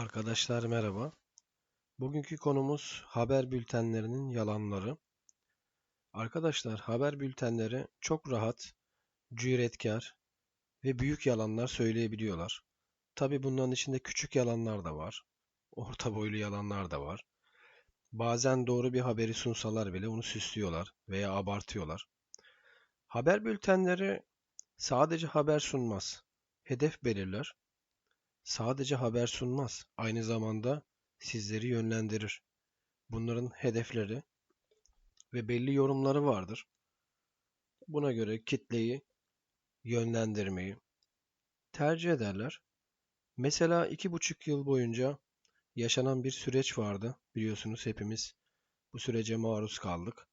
Arkadaşlar merhaba. Bugünkü konumuz haber bültenlerinin yalanları. Arkadaşlar haber bültenleri çok rahat, cüretkar ve büyük yalanlar söyleyebiliyorlar. Tabi bunların içinde küçük yalanlar da var. Orta boylu yalanlar da var. Bazen doğru bir haberi sunsalar bile onu süslüyorlar veya abartıyorlar. Haber bültenleri sadece haber sunmaz. Hedef belirler sadece haber sunmaz, aynı zamanda sizleri yönlendirir. Bunların hedefleri ve belli yorumları vardır. Buna göre kitleyi yönlendirmeyi tercih ederler. Mesela iki buçuk yıl boyunca yaşanan bir süreç vardı. Biliyorsunuz hepimiz bu sürece maruz kaldık.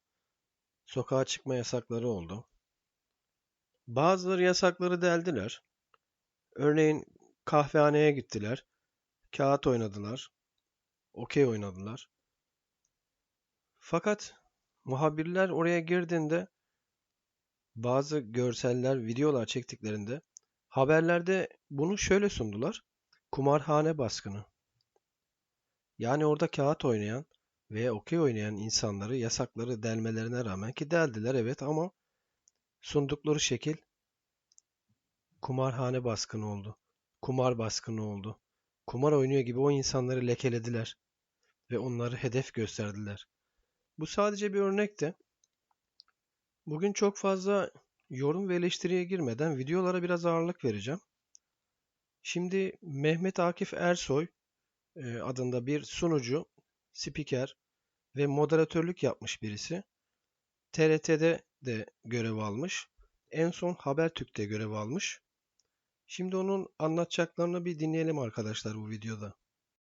Sokağa çıkma yasakları oldu. Bazıları yasakları deldiler. Örneğin kahvehaneye gittiler. Kağıt oynadılar. Okey oynadılar. Fakat muhabirler oraya girdiğinde bazı görseller, videolar çektiklerinde haberlerde bunu şöyle sundular. Kumarhane baskını. Yani orada kağıt oynayan veya okey oynayan insanları yasakları delmelerine rağmen ki deldiler evet ama sundukları şekil kumarhane baskını oldu kumar baskını oldu. Kumar oynuyor gibi o insanları lekelediler ve onları hedef gösterdiler. Bu sadece bir örnekti. Bugün çok fazla yorum ve eleştiriye girmeden videolara biraz ağırlık vereceğim. Şimdi Mehmet Akif Ersoy e, adında bir sunucu, spiker ve moderatörlük yapmış birisi. TRT'de de görev almış. En son Habertürk'te görev almış. Şimdi onun anlatacaklarını bir dinleyelim arkadaşlar bu videoda.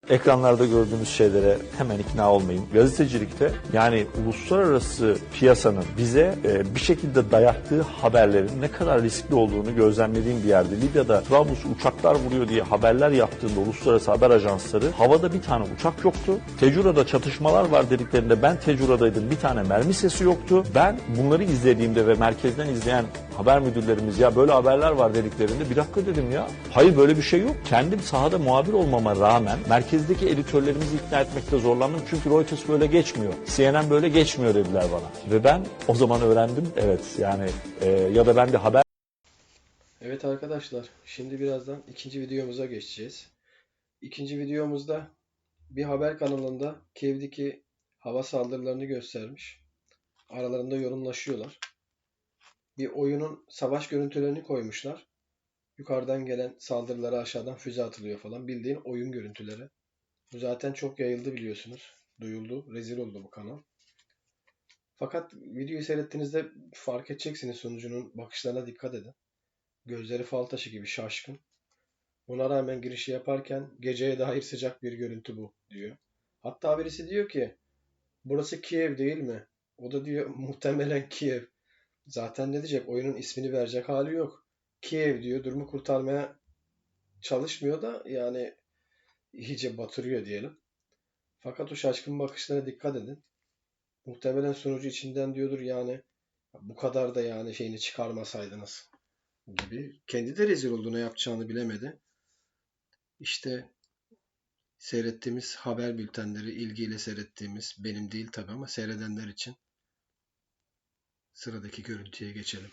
Ekranlarda gördüğümüz şeylere hemen ikna olmayın. Gazetecilikte yani uluslararası piyasanın bize e, bir şekilde dayattığı haberlerin ne kadar riskli olduğunu gözlemlediğim bir yerde. Libya'da Trablus uçaklar vuruyor diye haberler yaptığında uluslararası haber ajansları havada bir tane uçak yoktu. Tecura'da çatışmalar var dediklerinde ben Tecura'daydım bir tane mermi sesi yoktu. Ben bunları izlediğimde ve merkezden izleyen haber müdürlerimiz ya böyle haberler var dediklerinde bir dakika dedim ya. Hayır böyle bir şey yok. Kendim sahada muhabir olmama rağmen merkezdeki editörlerimizi ikna etmekte zorlandım. Çünkü Reuters böyle geçmiyor. CNN böyle geçmiyor dediler bana. Ve ben o zaman öğrendim. Evet yani e, ya da ben de haber Evet arkadaşlar, şimdi birazdan ikinci videomuza geçeceğiz. İkinci videomuzda bir haber kanalında Kiev'deki hava saldırılarını göstermiş. Aralarında yorumlaşıyorlar. Bir oyunun savaş görüntülerini koymuşlar. Yukarıdan gelen saldırılara aşağıdan füze atılıyor falan. Bildiğin oyun görüntüleri. Bu zaten çok yayıldı biliyorsunuz. Duyuldu. Rezil oldu bu kanal. Fakat videoyu seyrettiğinizde fark edeceksiniz sunucunun bakışlarına dikkat edin. Gözleri fal taşı gibi şaşkın. Buna rağmen girişi yaparken geceye dair sıcak bir görüntü bu diyor. Hatta birisi diyor ki burası Kiev değil mi? O da diyor muhtemelen Kiev. Zaten ne diyecek? Oyunun ismini verecek hali yok. Kiev diyor. Durumu kurtarmaya çalışmıyor da yani iyice batırıyor diyelim. Fakat o şaşkın bakışlara dikkat edin. Muhtemelen sunucu içinden diyordur yani bu kadar da yani şeyini çıkarmasaydınız gibi. Kendi de rezil oldu yapacağını bilemedi. İşte seyrettiğimiz haber bültenleri ilgiyle seyrettiğimiz benim değil tabi ama seyredenler için sıradaki görüntüye geçelim.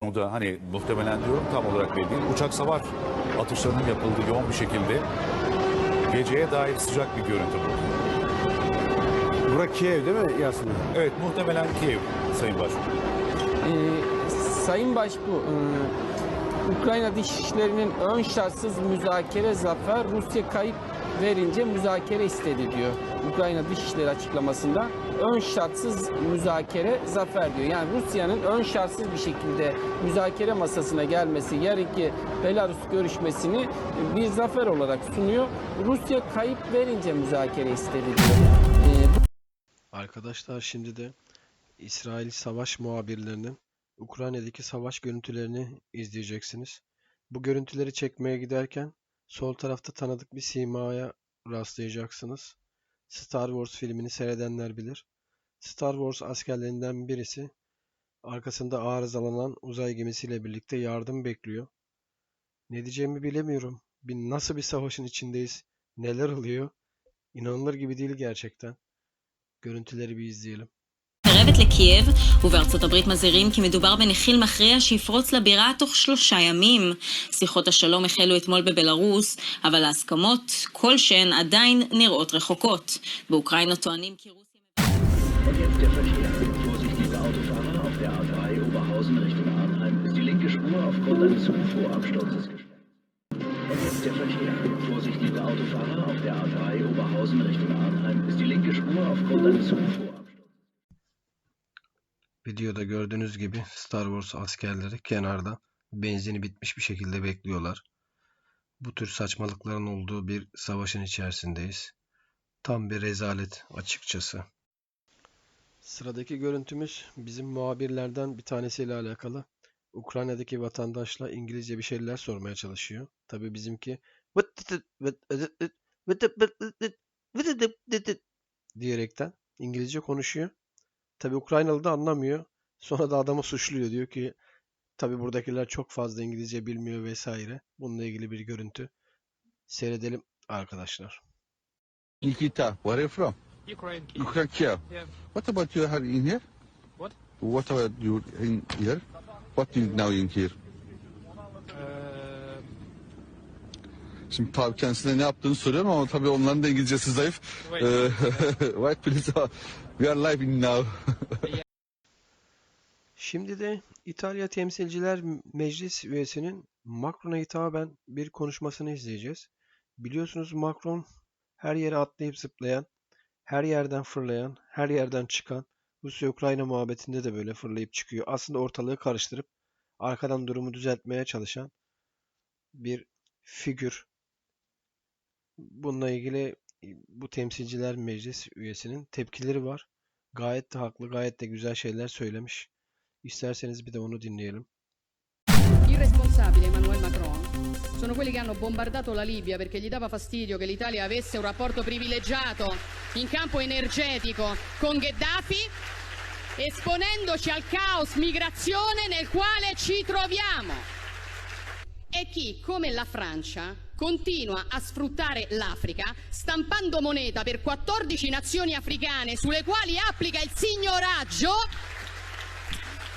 O da hani muhtemelen diyorum tam olarak belli değil. Uçak savar atışlarının yapıldığı yoğun bir şekilde geceye dair sıcak bir görüntü bu. Burak Kiev değil mi Yasin? Evet muhtemelen Kiev Sayın Başkan. Ee, Sayın Başbu, e, Ukrayna Dışişleri'nin ön şartsız müzakere zafer Rusya kayıp verince müzakere istedi diyor. Ukrayna Dışişleri açıklamasında ön şartsız müzakere zafer diyor. Yani Rusya'nın ön şartsız bir şekilde müzakere masasına gelmesi, yarınki Belarus görüşmesini bir zafer olarak sunuyor. Rusya kayıp verince müzakere istedi diyor. Ee, Arkadaşlar şimdi de İsrail savaş muhabirlerinin Ukrayna'daki savaş görüntülerini izleyeceksiniz. Bu görüntüleri çekmeye giderken sol tarafta tanıdık bir simaya rastlayacaksınız. Star Wars filmini seyredenler bilir. Star Wars askerlerinden birisi arkasında arızalanan uzay gemisiyle birlikte yardım bekliyor. Ne diyeceğimi bilemiyorum. Bir, nasıl bir savaşın içindeyiz? Neler oluyor? İnanılır gibi değil gerçekten. Görüntüleri bir izleyelim. מתקרבת לקייב, ובארצות הברית מזהירים כי מדובר בנחיל מכריע שיפרוץ לבירה תוך שלושה ימים. שיחות השלום החלו אתמול בבלארוס, אבל ההסכמות כלשהן עדיין נראות רחוקות. באוקראינה טוענים כי רוסים... Vorsichtige Autofahrer auf der A3 Oberhausen Richtung Arnheim ist die linke Spur aufgrund eines Zufuhrs. Videoda gördüğünüz gibi Star Wars askerleri kenarda benzini bitmiş bir şekilde bekliyorlar. Bu tür saçmalıkların olduğu bir savaşın içerisindeyiz. Tam bir rezalet açıkçası. Sıradaki görüntümüz bizim muhabirlerden bir tanesiyle alakalı. Ukrayna'daki vatandaşla İngilizce bir şeyler sormaya çalışıyor. Tabii bizimki diyerekten İngilizce konuşuyor. Tabii Ukraynalı da anlamıyor. Sonra da adamı suçluyor. Diyor ki tabii buradakiler çok fazla İngilizce bilmiyor vesaire. Bununla ilgili bir görüntü. Seyredelim arkadaşlar. Nikita, where are you from? Ukraine. Ukraine, Kiev. Yeah. What about you are in here? What? What about you in here? What do you now in here? Uh, Şimdi tabii kendisine ne yaptığını soruyorum ama tabii onların da İngilizcesi zayıf. Wait. Ee, Wait please. We are live in now. Şimdi de İtalya Temsilciler Meclis üyesinin Macron'a hitaben bir konuşmasını izleyeceğiz. Biliyorsunuz Macron her yere atlayıp zıplayan, her yerden fırlayan, her yerden çıkan, Rusya-Ukrayna muhabbetinde de böyle fırlayıp çıkıyor. Aslında ortalığı karıştırıp arkadan durumu düzeltmeye çalışan bir figür. Bununla ilgili bu Temsilciler Meclis üyesinin tepkileri var. Gayet de haklı, gayet de güzel şeyler söylemiş. İsterseniz bir de onu dinleyelim. Il Emmanuel Macron sono quelli che hanno bombardato la Libia perché gli dava fastidio che l'Italia avesse un rapporto privilegiato in campo energetico con Gheddafi, esponendoci al caos migrazione nel quale ci troviamo. E chi, come la Francia, continua a sfruttare l'Africa stampando moneta per 14 nazioni africane sulle quali applica il signoraggio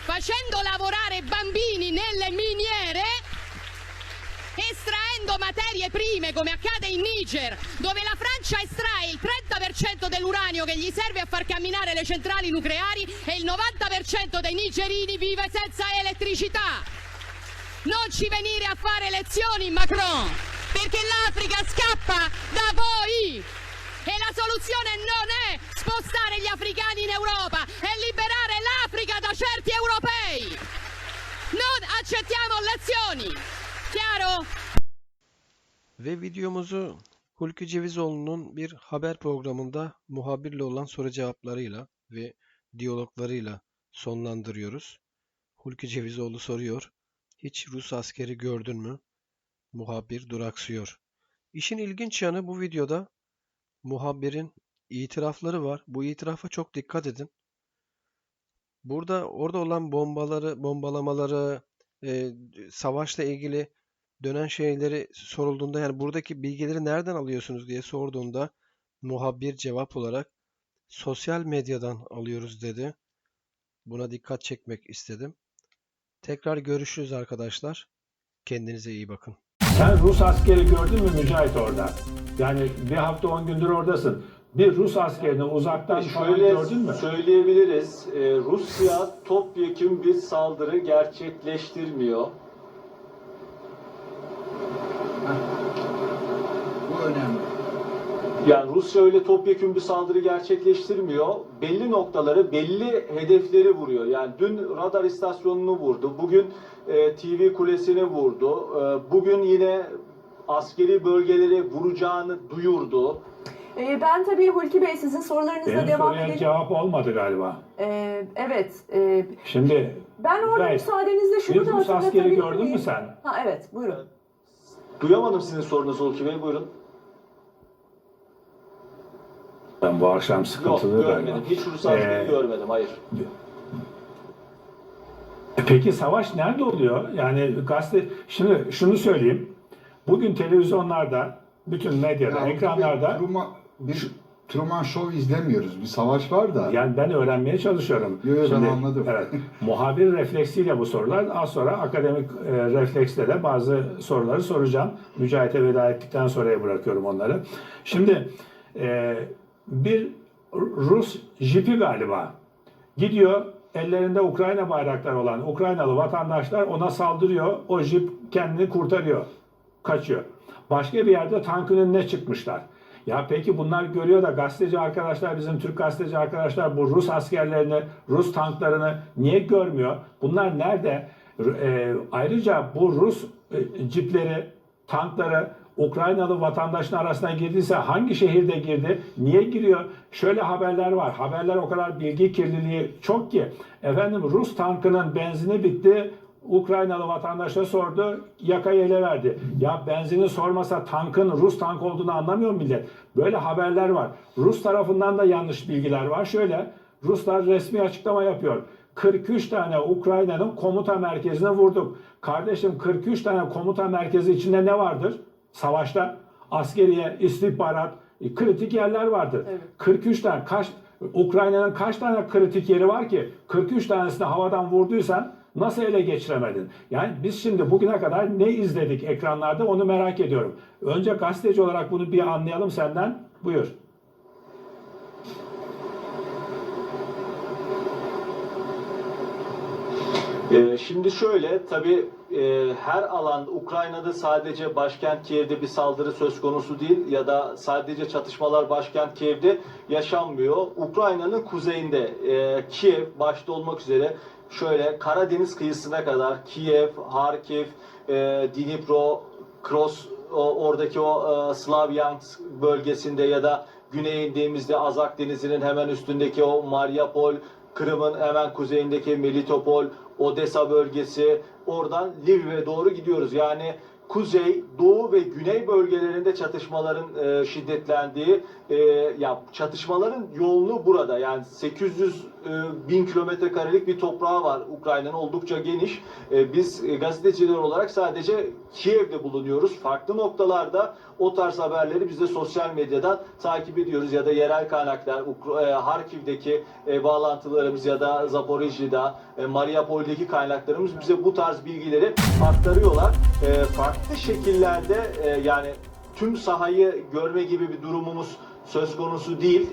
facendo lavorare bambini nelle miniere, estraendo materie prime come accade in Niger, dove la Francia estrae il 30% dell'uranio che gli serve a far camminare le centrali nucleari e il 90% dei nigerini vive senza elettricità. Non ci venire a fare lezioni, Macron, perché l'Africa scappa da voi. E la soluzione non è spostare gli africani in Europa, è liberare l'Africa da certi europei. Non accettiamo lezioni. Chiaro? Ve videomuzu Hulki Cevizoğlu'nun bir haber programında muhabirle olan soru cevaplarıyla ve diyaloglarıyla sonlandırıyoruz. Hulki Cevizoğlu soruyor. Hiç Rus askeri gördün mü? Muhabir duraksıyor. İşin ilginç yanı bu videoda muhabirin itirafları var. Bu itirafa çok dikkat edin. Burada orada olan bombaları, bombalamaları, e, savaşla ilgili dönen şeyleri sorulduğunda yani buradaki bilgileri nereden alıyorsunuz diye sorduğunda muhabir cevap olarak sosyal medyadan alıyoruz dedi. Buna dikkat çekmek istedim. Tekrar görüşürüz arkadaşlar. Kendinize iyi bakın. Sen Rus askeri gördün mü Mücahit orada? Yani bir hafta on gündür oradasın. Bir Rus askerini uzaktan falan Şöyle gördün mü? söyleyebiliriz. Ee, Rusya topyekun bir saldırı gerçekleştirmiyor. Bu önemli. Yani Rusya öyle topyekun bir saldırı gerçekleştirmiyor. Belli noktaları, belli hedefleri vuruyor. Yani dün radar istasyonunu vurdu. Bugün e, TV kulesini vurdu. E, bugün yine askeri bölgeleri vuracağını duyurdu. Ee, ben tabii Hulki Bey sizin sorularınızla Benim devam soruya edelim. cevap olmadı galiba. Ee, evet. e, Şimdi ben orada Mücahit, müsaadenizle şunu bir da Rus askeri hatırlatabilir gördün mü miyim? sen? Ha evet buyurun. Duyamadım sizin sorunuzu Ulki Bey. Buyurun. Ben bu akşam Yok sıkıntılı görmedim. galiba. Hiç askeri Ee, görmedim. Hayır. E Peki savaş nerede oluyor? Yani gazete, şimdi şunu söyleyeyim. Bugün televizyonlarda bütün medyada, Ya, ekranlarda Bir, Truman, bir Truman Show izlemiyoruz. Bir savaş var da. yani ben öğrenmeye çalışıyorum. Yo, yo, ben anladım. Evet, muhabir refleksiyle bu sorular. Az sonra akademik e, refleksle de bazı soruları soracağım. Mücahit'e veda ettikten sonraya bırakıyorum onları. Şimdi e, bir Rus jipi galiba gidiyor ellerinde Ukrayna bayrakları olan Ukraynalı vatandaşlar ona saldırıyor. O jip kendini kurtarıyor. Kaçıyor. Başka bir yerde tankın önüne çıkmışlar. Ya peki bunlar görüyor da gazeteci arkadaşlar, bizim Türk gazeteci arkadaşlar bu Rus askerlerini, Rus tanklarını niye görmüyor? Bunlar nerede? E, ayrıca bu Rus e, cipleri, tankları Ukraynalı vatandaşın arasına girdiyse hangi şehirde girdi, niye giriyor? Şöyle haberler var. Haberler o kadar bilgi kirliliği çok ki. Efendim Rus tankının benzini bitti. Ukraynalı vatandaşa sordu, yakayı ele verdi. Ya benzini sormasa tankın Rus tank olduğunu anlamıyor millet? Böyle haberler var. Rus tarafından da yanlış bilgiler var. Şöyle, Ruslar resmi açıklama yapıyor. 43 tane Ukrayna'nın komuta merkezine vurduk. Kardeşim 43 tane komuta merkezi içinde ne vardır? Savaşta askeriye, istihbarat, e, kritik yerler vardır. 43 tane kaç Ukrayna'nın kaç tane kritik yeri var ki 43 tanesini havadan vurduysan nasıl ele geçiremedin? Yani biz şimdi bugüne kadar ne izledik ekranlarda onu merak ediyorum. Önce gazeteci olarak bunu bir anlayalım senden. Buyur. Ee, şimdi şöyle tabii e, her alan Ukrayna'da sadece başkent Kiev'de bir saldırı söz konusu değil ya da sadece çatışmalar başkent Kiev'de yaşanmıyor. Ukrayna'nın kuzeyinde e, Kiev başta olmak üzere şöyle Karadeniz kıyısına kadar Kiev, Harkiv, e, Dnipro, Kros o, oradaki o e, Slavyansk bölgesinde ya da güneye indiğimizde Azak Denizi'nin hemen üstündeki o Mariupol, Kırım'ın hemen kuzeyindeki Melitopol, Odessa bölgesi, oradan Lviv'e doğru gidiyoruz. Yani kuzey, doğu ve güney bölgelerinde çatışmaların e, şiddetlendiği, e, ya çatışmaların yoğunluğu burada. Yani 800 e, bin kilometre karelik bir toprağı var Ukrayna'nın oldukça geniş. E, biz e, gazeteciler olarak sadece Kiev'de bulunuyoruz. Farklı noktalarda o tarz haberleri biz de sosyal medyadan takip ediyoruz ya da yerel kaynaklar, Ukra- e, Harkiv'deki e, bağlantılarımız ya da Zaporijya'da, e, Mariupol'deki kaynaklarımız bize bu tarz bilgileri aktarıyorlar. E, farklı şekillerde e, yani tüm sahayı görme gibi bir durumumuz söz konusu değil.